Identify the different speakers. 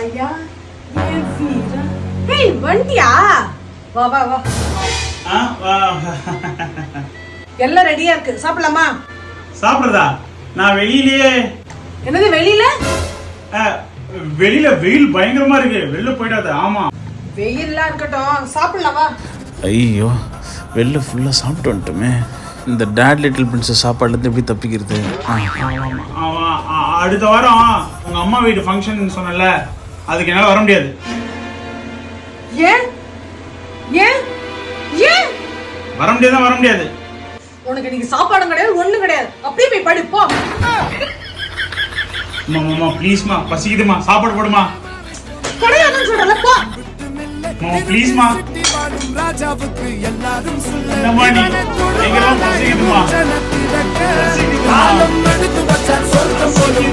Speaker 1: வாயா என் வீரா ஹேய் வண்டியா? வா வா வா.
Speaker 2: ஆ, வா.
Speaker 1: எல்லாம் ரெடியா இருக்கு. சாப்பிடலாமா?
Speaker 2: சாப்பிடுறதா? நான் வெளியிலேயே
Speaker 1: என்னது வெளியில?
Speaker 2: ஆ, வெளியில வெயில் பயங்கரமா இருக்கு. வெளில போயிடாத. ஆமா.
Speaker 1: வெயில்லாம் இருக்கட்டும். சாப்பிடலாம் வா.
Speaker 3: ஐயோ வெளில ஃபுல்லாக சாப்பிட்டு வந்துட்டோமே. இந்த டேட் லிட்டில் பிரின்சஸ் சாப்பாடுலேருந்து எப்படி தப்பிக்கிறது?
Speaker 2: அடுத்த வாரம் உங்க அம்மா வீட்டு ஃபங்க்ஷன் சொன்னல அதுக்கு என்னால வர முடியாது.
Speaker 1: ஏன்? ஏன்? ஏன்?
Speaker 2: வர முடியாது வர முடியாது.
Speaker 1: உனக்கு இன்னைக்கு சாப்பாடும் கிடையாது ஒண்ணும் கிடையாது. அப்படியே போய் படு போ.
Speaker 2: அம்மா அம்மா ப்ளீஸ்மா பசிக்குதுமா சாப்பாடு போடுமா.
Speaker 1: கிடையாதுன்னு சொல்றல போ.
Speaker 2: அம்மா ப்ளீஸ்மா
Speaker 4: ராஜாவுக்கு எல்லாரும் சொல்ல
Speaker 2: என்னம்மா நீ? எங்கெல்லாம் பசிக்குதுமா? பசிக்குதுமா
Speaker 4: காலம் எடுத்து வச்சார் சொர்க்கம் போலும்
Speaker 2: பசிக்குதுமா
Speaker 4: இல்லை